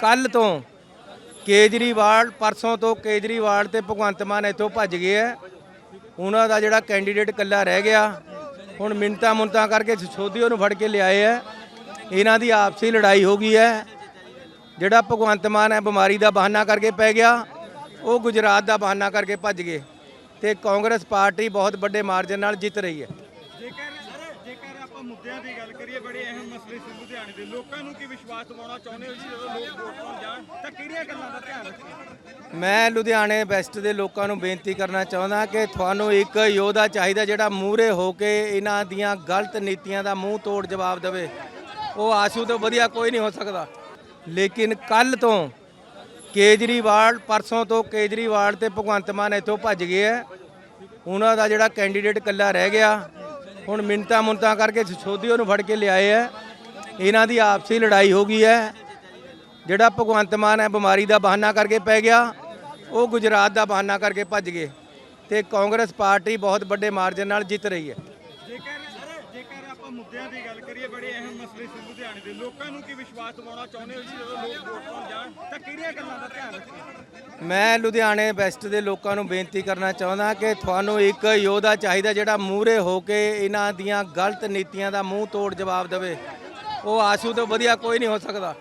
ਕੱਲ ਤੋਂ ਕੇਜਰੀਵਾਲ, ਪਰਸੋਂ ਤੋਂ ਕੇਜਰੀਵਾਲ ਤੇ ਭਗਵੰਤ ਮਾਨ ਇੱਥੋਂ ਭੱਜ ਗਏ ਆ। ਉਹਨਾਂ ਦਾ ਜਿਹੜਾ ਕੈਂਡੀਡੇਟ ਇਕੱਲਾ ਰਹਿ ਗਿਆ। ਹੁਣ ਮਿੰਤਾ ਮੁੰਤਾ ਕਰਕੇ ਸਿਸੋਦੀਓ ਨੂੰ ਫੜ ਕੇ ਲਿਆਏ ਆ। ਇਹਨਾਂ ਦੀ ਆਪਸੀ ਲੜਾਈ ਹੋ ਗਈ ਹੈ। ਜਿਹੜਾ ਭਗਵੰਤ ਮਾਨ ਹੈ, ਬਿਮਾਰੀ ਦਾ ਬਹਾਨਾ ਕਰਕੇ ਪੈ ਗਿਆ। ਉਹ ਗੁਜਰਾਤ ਦਾ ਬਹਾਨਾ ਕਰਕੇ ਭੱਜ ਗਏ। ਤੇ ਕਾਂਗਰਸ ਪਾਰਟੀ ਬਹੁਤ ਵੱਡੇ ਮਾਰਜਨ ਨਾਲ ਜਿੱਤ ਰਹੀ ਹੈ। ਆਪਾਂ ਮੁੱਦਿਆਂ ਦੀ ਗੱਲ ਕਰੀਏ, ਬੜੇ ਅਹਿਮ ਮਸਲੇ ਸੀ ਲੁਧਿਆਣੇ ਦੇ। ਲੋਕਾਂ ਨੂੰ ਕੀ ਵਿਸ਼ਵਾਸ ਦਿਵਾਉਣਾ ਚਾਹੁੰਦੇ ਹੋ ਜੀ, ਜਦੋਂ ਲੋਕ ਵੋਟ ਪਾਉਣ ਜਾਣ? ਤਾਂ ਕਿਹੜੀਆਂ ਗੱਲਾਂ ਦਾ ਧਿਆਨ ਰੱਖਣਾ ਮੈਂ ਲੁਧਿਆਣੇ ਵੈਸਟ ਦੇ ਲੋਕਾਂ ਨੂੰ ਬੇਨਤੀ ਕਰਨਾ ਚਾਹੁੰਦਾ ਕਿ ਤੁਹਾਨੂੰ ਇੱਕ ਯੋਧਾ ਚਾਹੀਦਾ ਜਿਹੜਾ ਮੂਹਰੇ ਹੋ ਕੇ ਇਹਨਾਂ ਦੀਆਂ ਗਲਤ ਨੀਤੀਆਂ ਦਾ ਮੂੰਹ ਤੋੜ ਜਵਾਬ ਦੇਵੇ। ਉਹ ਆਸ਼ੂ ਤੋਂ ਵਧੀਆ ਕੋਈ ਨਹੀਂ ਹੋ ਸਕਦਾ। ਲੇਕਿਨ ਕੱਲ ਤੋਂ ਕੇਜਰੀਵਾਲ, ਪਰਸੋਂ ਤੋਂ ਕੇਜਰੀਵਾਲ ਤੇ ਭਗਵੰਤ ਮਾਨ ਇੱਥੋਂ ਭੱਜ ਗਏ ਆ। ਉਹਨਾਂ ਦਾ ਜਿਹੜਾ ਕੈਂਡੀਡੇਟ ਇਕੱਲਾ ਰਹਿ ਗਿਆ। ਹੁਣ ਮਿੰਤਾ ਮੁੰਤਾ ਕਰਕੇ ਸਿਸੋਦੀਓ ਨੂੰ ਫੜ ਕੇ ਲਿਆਏ ਹੈ ਇਹਨਾਂ ਦੀ ਆਪਸੀ ਲੜਾਈ ਹੋ ਗਈ ਹੈ ਜਿਹੜਾ ਭਗਵੰਤ ਮਾਨ ਹੈ ਬਿਮਾਰੀ ਦਾ ਬਹਾਨਾ ਕਰਕੇ ਪੈ ਗਿਆ। ਉਹ ਗੁਜਰਾਤ ਦਾ ਬਹਾਨਾ ਕਰਕੇ ਭੱਜ ਗਏ। ਤੇ ਕਾਂਗਰਸ ਪਾਰਟੀ ਬਹੁਤ ਵੱਡੇ ਮਾਰਜਨ ਨਾਲ ਜਿੱਤ ਰਹੀ ਹੈ ਮੁੱਦਿਆਂ ਦੀ ਗੱਲ ਕਰੀਏ, ਬੜੇ ਅਹਿਮ ਮਸਲੇ ਸੀ ਲੁਧਿਆਣੇ ਦੇ। ਲੋਕਾਂ ਨੂੰ ਕੀ ਵਿਸ਼ਵਾਸ ਦਿਵਾਉਣਾ ਚਾਹੁੰਦੇ ਹੋ ਜੀ, ਜਦੋਂ ਲੋਕ ਵੋਟ ਪਾਉਣ ਜਾਣ, ਤਾਂ ਕਿਹੜੀਆਂ ਗੱਲਾਂ ਦਾ ਧਿਆਨ ਰੱਖਣਾ ਮੈਂ ਲੁਧਿਆਣੇ ਵੈਸਟ ਦੇ ਲੋਕਾਂ ਨੂੰ ਬੇਨਤੀ ਕਰਨਾ ਚਾਹੁੰਦਾ ਕਿ ਤੁਹਾਨੂੰ ਇੱਕ ਯੋਧਾ ਚਾਹੀਦਾ ਜਿਹੜਾ ਮੂਹਰੇ ਹੋ ਕੇ ਇਹਨਾਂ ਦੀਆਂ ਗਲਤ ਨੀਤੀਆਂ ਦਾ ਮੂੰਹ ਤੋੜ ਜਵਾਬ ਦੇਵੇ। ਉਹ ਆਸ਼ੂ ਤੋਂ ਵਧੀਆ ਕੋਈ ਨਹੀਂ ਹੋ ਸਕਦਾ।